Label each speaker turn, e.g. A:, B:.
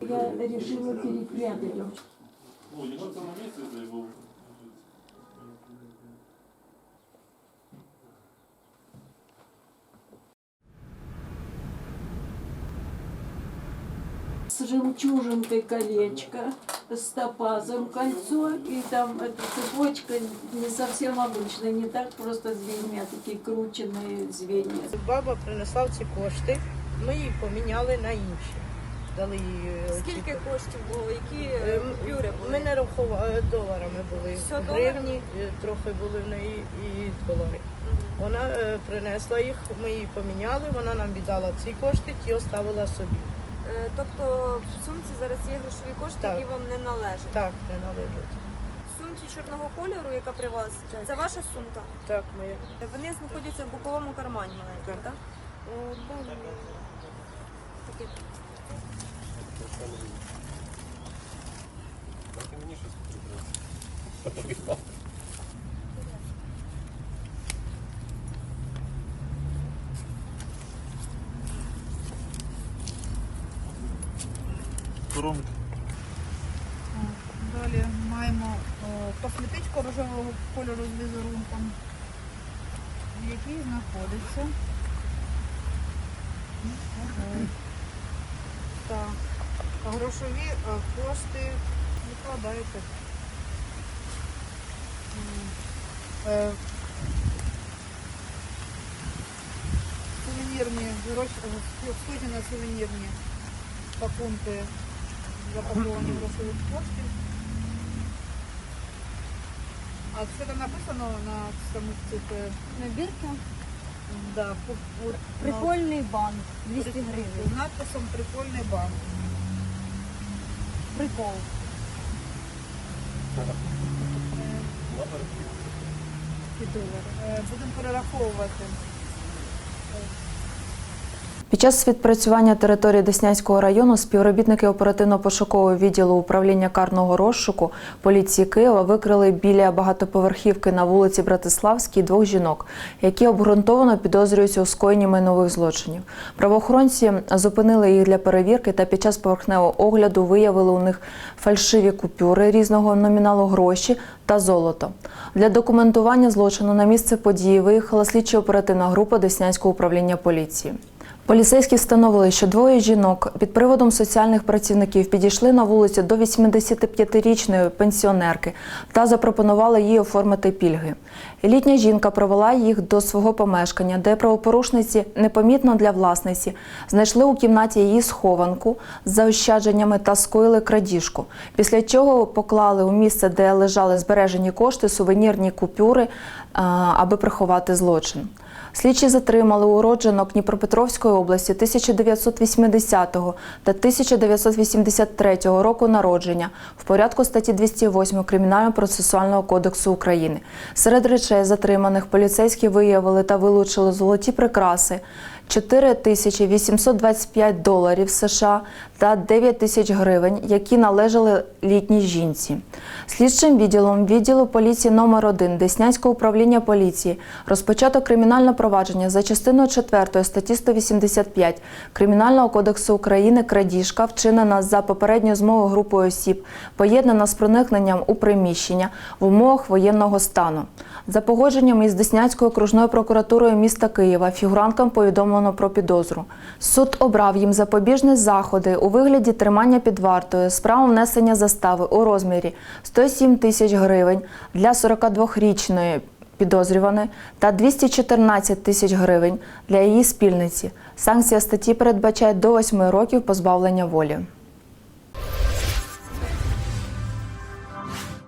A: Я решила перепрятать его.
B: Ну, ему в целом месте это и был.
A: С жемчужинкой колечко, с топазом кольцо, и там эта цепочка не совсем обычная, не так просто звенья, такие крученные звенья.
C: Баба принесла ці кошти, ми її поміняли на інші. Дали їй е,
D: Скільки
C: ці-
D: коштів було? Які
C: Е,
D: е, купюри були?
C: Ми не рахували доларами були.
D: Все
C: Гривні е, трохи були в неї і долари. Вона е, принесла їх, ми її поміняли, вона нам віддала ці кошти, ті оставила собі.
D: Е, Тобто в сумці зараз є грошові кошти,
C: Так.
D: які вам не належать.
C: Так, не належить.
D: В сумці чорного кольору, яка при вас, це ваша сумка.
C: Так, моя.
D: Вони знаходяться в боковому кармані маленькому, так? Е, далі. Таке.
B: Коромки.
E: Далі маємо е, косметичку рожевого кольору з візерунком, в якій знаходиться. Так. А Грошові е, кошти викладаєте. Е, Сувенірні, е, на сувенірні пакунки запаковані грошових коштів. А це там написано на самих цих
F: Набірка.
E: да, от,
F: Прикольний банк. 200 гривень.
E: з надписом Прикольний банк.
F: Прикол.
E: І долар. Е, Будемо перераховувати.
G: Під час відпрацювання території Деснянського району співробітники оперативно-пошукового відділу управління карного розшуку поліції Києва викрили біля багатоповерхівки на вулиці Братиславській двох жінок, які обґрунтовано підозрюються у скоєнні майнових злочинів. Правоохоронці зупинили їх для перевірки та під час поверхневого огляду виявили у них фальшиві купюри різного номіналу гроші та золото. Для документування злочину на місце події виїхала слідчо-оперативна група Деснянського управління поліції. Поліцейські встановили, що двоє жінок під приводом соціальних працівників підійшли на вулицю до 85-річної пенсіонерки та запропонували їй оформити пільги. Літня жінка провела їх до свого помешкання, де правопорушниці непомітно для власниці знайшли у кімнаті її схованку з заощадженнями та скоїли крадіжку. Після чого поклали у місце, де лежали збережені кошти, сувенірні купюри, аби приховати злочин. Слідчі затримали уродженок Дніпропетровської області 1980 та 1983 року народження в порядку статті 208 Кримінально-процесуального кодексу України. Серед речей затриманих поліцейські виявили та вилучили золоті прикраси, 4 тисячі 825 доларів США та 9 тисяч гривень, які належали літній жінці. Слідчим відділом відділу поліції номер 1 Деснянського управління поліції розпочато кримінальне провадження за частиною 4 статті 185 Кримінального кодексу України крадіжка, вчинена за попередньою змовою групою осіб, поєднана з проникненням у приміщення в умовах воєнного стану. За погодженням із Деснянською окружною прокуратурою міста Києва фігуранткам повідомлено про підозру. Суд обрав їм запобіжні заходи у вигляді тримання під вартою з правом внесення застави у розмірі 107 тисяч гривень для 42-річної підозрюваної та 214 тисяч гривень для її спільниці. Санкція статті передбачає до 8 років позбавлення волі.